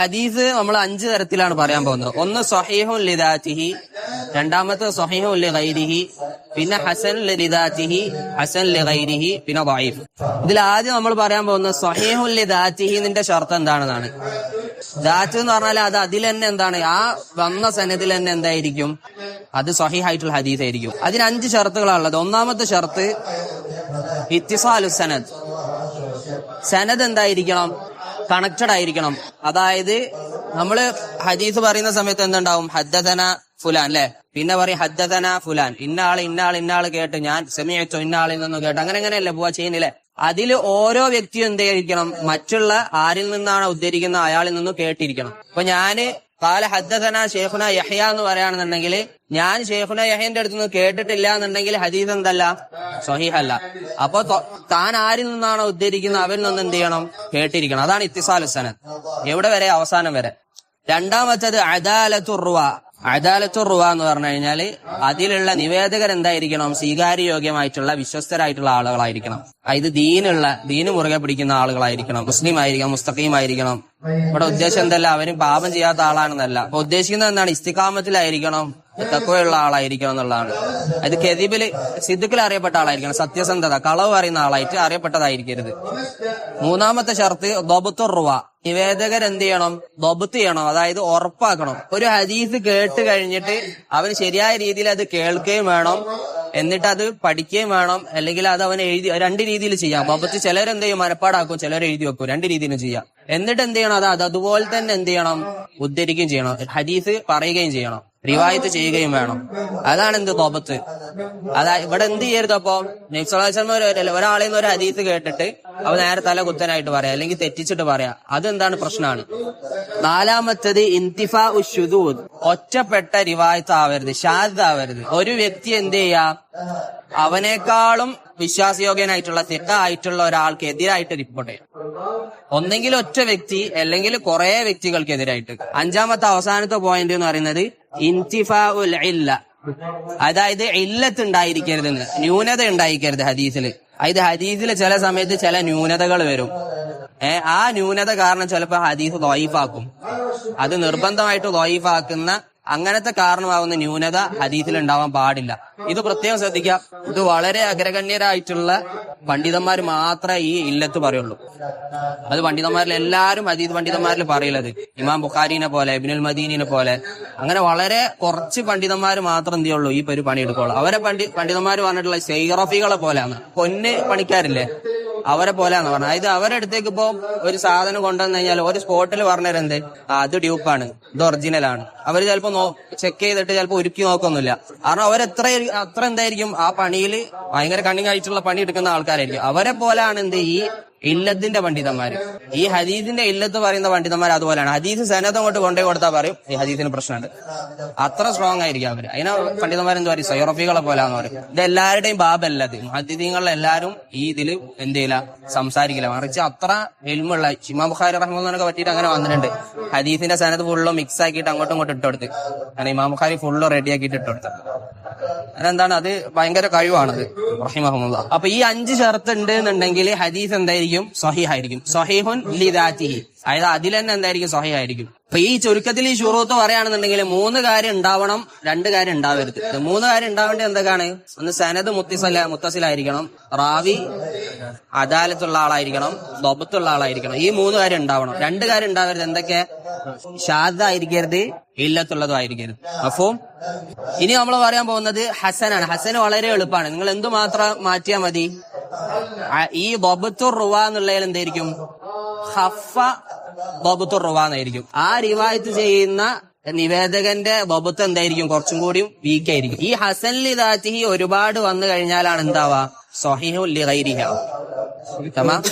ഹദീസ് നമ്മൾ അഞ്ച് തരത്തിലാണ് പറയാൻ പോകുന്നത്. ഒന്ന് സഹീഹുൻ ലിദാറ്റിഹി രണ്ടാമത്തെ സഹീഹുൻ ലിഹൈരിഹി പിന്നെ ഹസൻ ലിദാറ്റിഹി ഹസൻ ലിഹൈരിഹി പിന്നെ വൈഫ്. ഇതിൽ ആദ്യം നമ്മൾ പറയാൻ പോകുന്നത് സഹീഹുൻ ലിദാറ്റിഹിന്റെ ഷർത്ത് എന്താണെന്നാണ്. ദാറ്റ് എന്ന് പറഞ്ഞാൽ അത് അതിൽ തന്നെ എന്താണ്? ആ വന്ന സനദിൽ തന്നെ എന്തായിരിക്കും? അത് സഹിഹായിട്ടുള്ള ഹദീസ് ആയിരിക്കും. അതിന് അഞ്ച് ഷർത്തുകളാണുള്ളത് ഒന്നാമത്തെ ഷർത്ത് ഇത്തിസാലു സനദ്. സനദ് എന്തായിരിക്കണം? കണക്റ്റഡ് ആയിരിക്കണം. അതായത് നമ്മൾ ഹദീസ് പറയുന്ന സമയത്ത് എന്തുണ്ടാവും? ഹദ്ദന ഫുലാൻ അല്ലെ? പിന്നെ പറയും ഹദ്ദന ഫുലാൻ. ഇന്നാൾ ഇന്നാൾ ഇന്ന ആൾ ഇന്ന ആൾ കേട്ട് ഞാൻ സെമിയച്ചോ ഇന്നാളിൽ നിന്ന് കേട്ട്. അങ്ങനെ അങ്ങനെയല്ലേ പോവാ ചെയ്യുന്നില്ലേ അതിൽ ഓരോ വ്യക്തിയും എന്തായിരിക്കണം മറ്റുള്ള ആരിൽ നിന്നാണ് ഉദ്ധരിക്കുന്ന അയാളിൽ നിന്നും കേട്ടിരിക്കണം. അപ്പൊ ഞാൻ കാല ഹദ്ദന ഷെയ്ഖുന യഹ്യ എന്ന് പറയുകയാണെന്നുണ്ടെങ്കിൽ ഞാൻ ഷെയ്ഖുന യഹ്യന്റെ അടുത്ത് നിന്ന് കേട്ടിട്ടില്ല എന്നുണ്ടെങ്കിൽ ഹദീസ് എന്തല്ല? സഹീഹല്ല. അപ്പൊ താൻ ആരിൽ നിന്നാണോ ഉദ്ധരിക്കുന്നത്? അവരിൽ നിന്ന് എന്ത് ചെയ്യണം? കേട്ടിരിക്കണം. അതാണ് ഇത്തിസാൽ സനത് എവിടെ വരെ? അവസാനം വരെ. രണ്ടാമത്തത് അദാലത്തുറുവ അദാലത്തുറുവ എന്ന് പറഞ്ഞു കഴിഞ്ഞാൽ അതിലുള്ള നിവേദകർ എന്തായിരിക്കണം സ്വീകാര്യയോഗ്യമായിട്ടുള്ള വിശ്വസ്തരായിട്ടുള്ള ആളുകളായിരിക്കണം. അതായത് ദീനുള്ള ദീന് മുറുകെ പിടിക്കുന്ന ആളുകളായിരിക്കണം. മുസ്ലിം ആയിരിക്കണം മുസ്തഖീം ആയിരിക്കണം. ഇവിടെ ഉദ്ദേശം എന്തല്ല? അവരും പാപം ചെയ്യാത്ത ആളാണെന്നല്ല. അപ്പൊ ഉദ്ദേശിക്കുന്നത് എന്താണ്? ഇസ്തിക്കാമത്തിലായിരിക്കണം തക്കവയുള്ള ആളായിരിക്കണം എന്നുള്ളതാണ്. അത് കെതിബിൽ സിദ്ധുക്കിൽ അറിയപ്പെട്ട ആളായിരിക്കണം സത്യസന്ധത കളവ് അറിയുന്ന ആളായിട്ട് അറിയപ്പെട്ടതായിരിക്കരുത്. മൂന്നാമത്തെ ഷർത്ത് ദൊബത്തുറുവ നിവേദകർ എന്ത് ചെയ്യണം? ദൊബത്ത് ചെയ്യണം അതായത് ഉറപ്പാക്കണം. ഒരു ഹദീസ് കേട്ട് കഴിഞ്ഞിട്ട് അവൻ ശരിയായ രീതിയിൽ അത് കേൾക്കുകയും വേണം എന്നിട്ട് അത് പഠിക്കുകയും വേണം അല്ലെങ്കിൽ അത് അവൻ എഴുതി രണ്ട് രീതിയിൽ ചെയ്യാം. ദൊബത്ത് ചിലരെന്ത് ചെയ്യും? മനപ്പാടാക്കും ചിലർ എഴുതി വെക്കും. രണ്ട് രീതിയിലും ചെയ്യാം. എന്നിട്ട് എന്ത് ചെയ്യണം? അത് അതുപോലെ തന്നെ എന്ത് ചെയ്യണം? ഉദ്ധരിക്കുകയും ചെയ്യണം. ഹദീസ് പറയുകയും ചെയ്യണം. റിവായത്ത് ചെയ്യുകയും വേണം. അതാണ് എന്ത് തോപത്ത് അതാ ഇവിടെ എന്ത് ചെയ്യരുത് അപ്പൊ? നബ്സലാസ്ലമ ഒരാളിൽ നിന്ന് ഒരു ഹദീസ് കേട്ടിട്ട് അവ നേരെ തല കുത്തനായിട്ട് പറയാം അല്ലെങ്കിൽ തെറ്റിച്ചിട്ട് പറയാം. അതെന്താണ് പ്രശ്നമാണ് നാലാമത്തത് ഇന്തിഫ ഉഷുദൂദ് ഒറ്റപ്പെട്ട റിവായത്ത് ആവരുത് ഷാദ് ആവരുത്. ഒരു വ്യക്തി എന്ത് ചെയ്യാ? അവനേക്കാളും വിശ്വാസയോഗ്യനായിട്ടുള്ള തെറ്റ ആയിട്ടുള്ള ഒരാൾക്ക് എതിരായിട്ട് റിപ്പോർട്ട് ചെയ്യാം. ഒന്നെങ്കിൽ ഒറ്റ വ്യക്തി അല്ലെങ്കിൽ കുറെ വ്യക്തികൾക്കെതിരായിട്ട് അഞ്ചാമത്തെ അവസാനത്തെ പോയിന്റ് എന്ന് പറയുന്നത് ഇൻതിഫാ ഉൽ ഇല്ല. അതായത് ഇല്ലത്ത് ഉണ്ടായിരിക്കരുതെന്ന് ന്യൂനത ഉണ്ടായിരിക്കരുത് ഹദീസിൽ. അതായത് ഹദീസിൽ ചില സമയത്ത് ചില ന്യൂനതകൾ വരും. ഏ ആ ന്യൂനത കാരണം ചിലപ്പോ ഹദീസ് ദ്വൈഫാക്കും അത് നിർബന്ധമായിട്ട് ദോയിഫാക്കുന്ന അങ്ങനത്തെ കാരണമാകുന്ന ന്യൂനത ഹദീസിൽ ഉണ്ടാവാൻ പാടില്ല. ഇത് പ്രത്യേകം ശ്രദ്ധിക്കുക. ഇത് വളരെ അഗ്രഗണ്യരായിട്ടുള്ള പണ്ഡിതന്മാർ മാത്രമേ ഈ ഇല്ലത്ത് പറയുള്ളൂ. അത് പണ്ഡിതന്മാരിൽ എല്ലാവരും ഹദീസ് പണ്ഡിതന്മാരിൽ പറയുള്ളത് ഇമാം ബുഖാരിനെ പോലെ ഇബിനുൽ മദീനിനെ പോലെ. അങ്ങനെ വളരെ കുറച്ച് പണ്ഡിതന്മാർ മാത്രം എന്ത് ചെയ്യുള്ളൂ ഈ പരിപാടി പണി അവരെ പണ്ഡി പണ്ഡിതന്മാർ പറഞ്ഞിട്ടുള്ള സൈറഫികളെ പോലെയാണ്. പൊന്ന് പണിക്കാരില്ലേ? അവരെ പോലെയാണ് പറഞ്ഞത്. അതായത് അവരുടെ അടുത്തേക്ക് ഇപ്പൊ ഒരു സാധനം കൊണ്ടുവന്നു കഴിഞ്ഞാൽ ഒരു സ്പോട്ടിൽ പറഞ്ഞുതരെന്ത് ആ അത് ഡ്യൂപ്പാണ്. ഇത് ഒറിജിനൽ ആണ് അവർ ചിലപ്പോ ചെക്ക് ചെയ്തിട്ട് ചിലപ്പോ ഒരുക്കി നോക്കൊന്നുമില്ല. കാരണം അവരെത്ര അത്ര എന്തായിരിക്കും ആ പണിയിൽ ഭയങ്കര കണ്ണിങ് ആയിട്ടുള്ള പണി എടുക്കുന്ന ആൾക്കാരായിരിക്കും. അവരെ പോലെയാണ് എന്ത് ഈ ഇല്ലത്തിന്റെ പണ്ഡിതന്മാര്. ഈ ഹദീസിന്റെ ഇല്ലത്ത് പറയുന്ന പണ്ഡിതന്മാർ അതുപോലെയാണ്. ഹദീസ് സനത് അങ്ങോട്ട് കൊണ്ടേ കൊടുത്താൽ പറയും ഈ ഹദീസിന് പ്രശ്നമുണ്ട്. അത്ര സ്ട്രോങ് ആയിരിക്കും അവർ. അതിനെ പണ്ഡിതന്മാർ എന്താ പറയും? പോലെ പോലാന്ന് പറയും. ഇത് എല്ലാവരുടെയും ബാബല്ല ഇത്. എല്ലാവരും ഈ ഇതിൽ എന്ത് ചെയ്യില്ല? സംസാരിക്കില്ല. മറിച്ച് അത്ര എൽമുള്ള ഷിമാ ബുഖാരി റഹ്മാനൊക്കെ പറ്റിയിട്ട് അങ്ങനെ വന്നിട്ടുണ്ട്. ഹദീസിന്റെ സനത് ഫുള്ളും മിക്സ് ആക്കിയിട്ട് അങ്ങോട്ടും ഇങ്ങോട്ടും ഇട്ടുകൊടുത്ത് അങ്ങനെ ഇമാം ബുഖാരി ഫുള്ള് റെഡി ആക്കിയിട്ട് അതെന്താണ്? അത് ഭയങ്കര കഴിവാണത്. റഹിമഹമുല്ല. അപ്പൊ ഈ അഞ്ച് ഷർത്ത് ഉണ്ട് എന്നുണ്ടെങ്കിൽ ഹദീസ് എന്തായിരിക്കും? സഹിഹായിരിക്കും. സഹിഹുൻ ലിദാറ്റിഹി അതായത് അതിൽ തന്നെ എന്തായിരിക്കും? സഹിഹായിരിക്കും. അപ്പൊ ഈ ചുരുക്കത്തിൽ ഈ ഷുറൂത്ത് പറയുകയാണെന്നുണ്ടെങ്കിൽ മൂന്ന് കാര്യം ഉണ്ടാവണം രണ്ട് കാര്യം ഉണ്ടാവരുത്. മൂന്ന് കാര്യം ഉണ്ടാവേണ്ടത് എന്തൊക്കെയാണ്? ഒന്ന് സനത് മുത്തിസല മുത്തസിലായിരിക്കണം. റാവി അദാലത്തുള്ള ആളായിരിക്കണം. ദൊബത്തുള്ള ആളായിരിക്കണം. ഈ മൂന്ന് കാര്യം ഉണ്ടാവണം. രണ്ട് കാര്യം ഉണ്ടാവരുത് എന്തൊക്കെ? ഷാദായിരിക്കരുത്. ഇല്ലത്തുള്ളതും ആയിരിക്കരുത് അപ്പോ ഇനി നമ്മൾ പറയാൻ പോകുന്നത് ഹസനാണ്. ഹസൻ വളരെ എളുപ്പമാണ്. നിങ്ങൾ എന്തുമാത്രം മാറ്റിയാൽ മതി? ഈ ബൊബത്തുർ റുവ എന്നുള്ളതിൽ എന്തായിരിക്കും? ഹഫ ബൊബത്തുർ റുവ എന്നായിരിക്കും. ആ റിവായത്ത് ചെയ്യുന്ന നിവേദകന്റെ ബൊബത്ത് എന്തായിരിക്കും? കുറച്ചും കൂടിയും വീക്ക് ആയിരിക്കും. ഈ ഹസൻ ലിദാത്തിഹി ഒരുപാട് വന്നു കഴിഞ്ഞാലാണ് എന്താവാ? സൊഹീഹു ലിഗൈരിഹ. തമാം?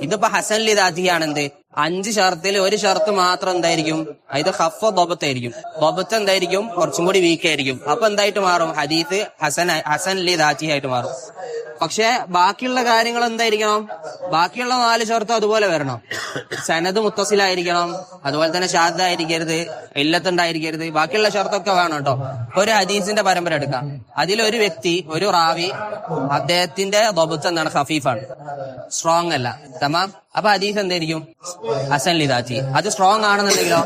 ഇതിപ്പോ ഹസൻ ലിദാത്തിയാണ് എന്ത് അഞ്ച് ഷർത്തിൽ ഒരു ഷർത്ത് മാത്രം എന്തായിരിക്കും? അതായത് ഹഫ ബൊബത്തായിരിക്കും ബൊബത്ത് എന്തായിരിക്കും? കുറച്ചും കൂടി വീക്ക് ആയിരിക്കും. അപ്പൊ എന്തായിട്ട് മാറും? ഹദീസ് ഹസൻ ഹസൻ ലിദാത്തി ആയിട്ട് മാറും. പക്ഷെ ബാക്കിയുള്ള കാര്യങ്ങൾ എന്തായിരിക്കണം? ബാക്കിയുള്ള നാല് ഷർത്തും അതുപോലെ വരണം. സനത് മുത്തസിലായിരിക്കണം. അതുപോലെ തന്നെ ഷാദായിരിക്കരുത് ഇല്ലത്തുണ്ടായിരിക്കരുത്. ബാക്കിയുള്ള ഷർത്തൊക്കെ വേണം കേട്ടോ. ഒരു ഹദീസിന്റെ പരമ്പര എടുക്കാം. അതിലൊരു വ്യക്തി ഒരു റാവി അദ്ദേഹത്തിന്റെ ബൊബത്ത് എന്താണ്? ഹഫീഫാണ്. സ്ട്രോങ് അല്ല. തമാം. അപ്പൊ ഹദീസ് എന്തായിരിക്കും ഹസൻ ലിദാത്തി. അത് സ്ട്രോങ് ആണെന്നുണ്ടെങ്കിലോ?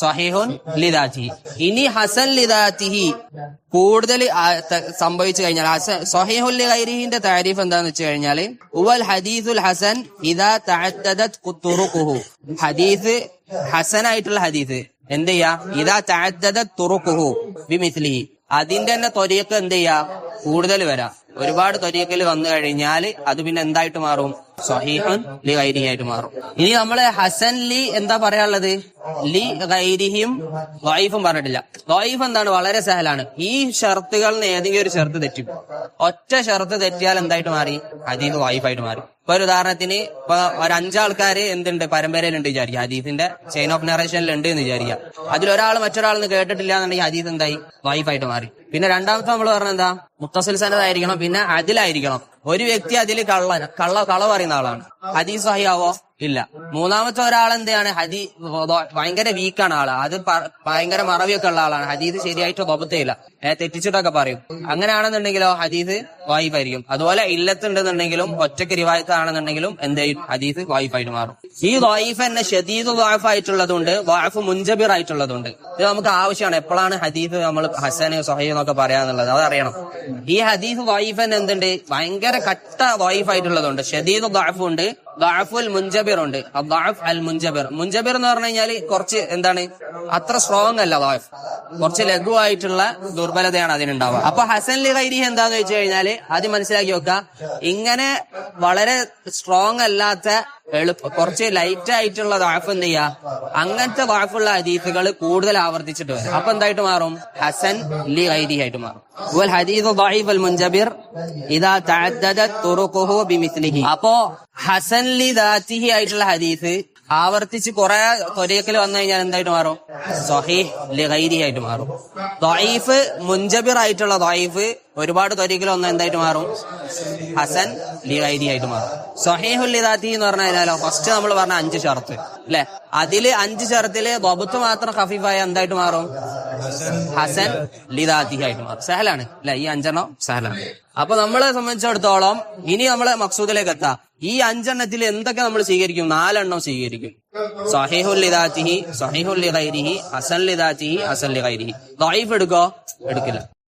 സഹിഹുൻ ലിദാത്തി. ഇനി ഹസൻ ലിദാത്തിഹി കൂടുതൽ സംഭവിച്ചു കഴിഞ്ഞാൽ ഹസൻ സഹീഹുൽ ലിഗൈരിഹിന്റെ താരീഫ് എന്താന്ന് വെച്ച് കഴിഞ്ഞാൽ ഉവൽ ഹദീസുൽ ഹസൻ ഇദാ തഅദ്ദദത് തുറുഖുഹു. ഹദീസ് ഹസനായിട്ടുള്ള ഹദീസ്. എന്ത് ചെയ്യാ? ഇതാ തുറുഖുഹു ബിമിസ്ലിഹി. അതിന്റെ തന്നെ തൊരിയൊക്കെ എന്ത് ചെയ്യാ? കൂടുതൽ വരാം. ഒരുപാട് തൊരീക്കൽ വന്നു കഴിഞ്ഞാൽ അത് പിന്നെ എന്തായിട്ട് മാറും? സഹീഹൻ ലി ഗൈരിഹിയായിട്ട് മാറും. ഇനി നമ്മൾ ഹസൻ ലി എന്താ പറയാനുള്ളത്? ലി ഗൈരിഹിയും വൈഫും പറഞ്ഞിട്ടില്ല. വൈഫ് എന്താണ്? വളരെ സഹലാണ്. ഈ ഷർത്തുകളിൽ നിന്ന് ഏതെങ്കിലും ഒരു ഷർത്ത് തെറ്റും. ഒറ്റ ഷർത്ത് തെറ്റിയാൽ എന്തായിട്ട് മാറി? ഹദീസ് വൈഫായിട്ട് മാറി. ഇപ്പൊ ഒരു ഉദാഹരണത്തിന് ഇപ്പൊ ഒരു അഞ്ചാൾക്കാര് എന്തുണ്ട്? പരമ്പരയിലുണ്ട് വിചാരിക്കുക. ഹദീസിന്റെ ചെയിൻ ഓഫ് നറേഷനിൽ ഉണ്ട് എന്ന് വിചാരിക്കുക. അതിലൊരാൾ മറ്റൊരാളെന്ന് കേട്ടിട്ടില്ല എന്നുണ്ടെങ്കിൽ ഹദീസ് എന്തായി? വൈഫായിട്ട് മാറി. പിന്നെ രണ്ടാമത്തെ നമ്മൾ പറഞ്ഞ എന്താ? മുത്തസിൽ ആയിരിക്കണം പിന്നെ അതിലായിരിക്കണം ഒരു വ്യക്തി അതിൽ കള്ള കള്ള കള പറയുന്ന ആളാണ്. ഹദീസ് സഹിയാവോ ഇല്ല. മൂന്നാമത്തെ ഒരാൾ എന്താണ്? ഹദി ഭയങ്കര വീക്കാണ് ആൾ. അത് ഭയങ്കര മറവിയൊക്കെ ഉള്ള ആളാണ്. ഹദീസ് ശരിയായിട്ട് ബബത്തയില്ല തെറ്റിച്ചിട്ടൊക്കെ പറയും. അങ്ങനെയാണെന്നുണ്ടെങ്കിലോ ഹദീസ് വായിപ്പായിരിക്കും അതുപോലെ ഇല്ലത്തുണ്ടെന്നുണ്ടെങ്കിലും ഒറ്റയ്ക്ക് റിവായത്താണെന്നുണ്ടെങ്കിലും എന്തെയും ഹദീസ് വായിഫായിട്ട് മാറും. ഈ വായിഫ് തന്നെ ഷദീദ് വായിഫായിട്ടുള്ളതുണ്ട് വായഫ് മുൻജബിർ ആയിട്ടുള്ളതുണ്ട് ഇത് നമുക്ക് ആവശ്യമാണ്. എപ്പോഴാണ് ഹദീസ് നമ്മൾ ഹസന് സൊഹൈ എന്നൊക്കെ പറയാന്നുള്ളത്. അതറിയണം. ഈ ഹദീഫ് വായിഫ് തന്നെ എന്തുണ്ട്? ഭയങ്കര കട്ട വായിഫ് ആയിട്ടുള്ളതുണ്ട്. ഷദീദ് ദാഫുണ്ട് ദാഫുൽ മുൻജബിർ ഉണ്ട്. ദാഫ് അൽ മുൻജബിർ. മുൻജബിർ എന്ന് പറഞ്ഞു കഴിഞ്ഞാൽ കുറച്ച് എന്താണ്? അത്ര സ്ട്രോങ് അല്ല ദാഫ് കുറച്ച് ലഘുവായിട്ടുള്ള ദുർബലതയാണ് അതിനുണ്ടാവുക. അപ്പൊ ഹസൻ ലി ഖൈരി എന്താന്ന് വെച്ച് കഴിഞ്ഞാൽ ആദ്യം മനസ്സിലാക്കി വെക്കുക ഇങ്ങനെ വളരെ സ്ട്രോങ് അല്ലാത്ത എളുപ്പ കുറച്ച് ലൈറ്റ് ആയിട്ടുള്ള ദാഫ് എന്ത് ചെയ്യാ? അങ്ങനത്തെ ദാഫുള്ള ഹദീസുകൾ കൂടുതൽ ആവർത്തിച്ചിട്ട് വരും. അപ്പൊ എന്തായിട്ട് മാറും? ഹസൻ ലി ഖൈരി ആയിട്ട് മാറും. അപ്പോ ഹസൻ ലി ദാത്തിഹി ആയിട്ടുള്ള ഹദീസ് ആവർത്തിച്ച് കുറെ തൊരേക്കൽ വന്നു കഴിഞ്ഞാൽ എന്തായിട്ട് മാറും? സൊഹീഹ് ലി ഗൈരി ആയിട്ട് മാറും. ദൈഫ് മുൻജബിർ ആയിട്ടുള്ള ദൊയ്ഫ് ഒരുപാട് തൊരികൾ ഒന്ന് എന്തായിട്ട് മാറും? ഹസൻ ലി ഗൈരി ആയിട്ട് മാറും. സൊഹേഹുൽ ലിദാത്തി എന്ന് പറഞ്ഞു കഴിഞ്ഞാലോ ഫസ്റ്റ് നമ്മൾ പറഞ്ഞ അഞ്ച് ഷർത്ത് അല്ലെ? അതിൽ അഞ്ച് ഷർത്തിൽ ബബുത്ത് മാത്രം ഖഫീഫായ എന്തായിട്ട് മാറും? ഹസൻ ലിദാത്തി ആയിട്ട് മാറും. സഹലാണ് അല്ലെ? ഈ അഞ്ചെണ്ണം സഹലാണ്. അപ്പൊ നമ്മളെ സംബന്ധിച്ചിടത്തോളം ഇനി നമ്മളെ മക്സൂദിലേക്ക് എത്താം. ഈ അഞ്ചെണ്ണത്തിൽ എന്തൊക്കെ നമ്മൾ സ്വീകരിക്കും? നാലെണ്ണം സ്വീകരിക്കും. സഹീഹുൽ ലിദാത്തിഹി സഹീഹുൽ ലിഗൈരിഹി ഹസൻ ലിദാത്തിഹി ഹസൻ ലിഗൈരിഹി ദൈഫ് എടുക്കോ? എടുക്കില്ല.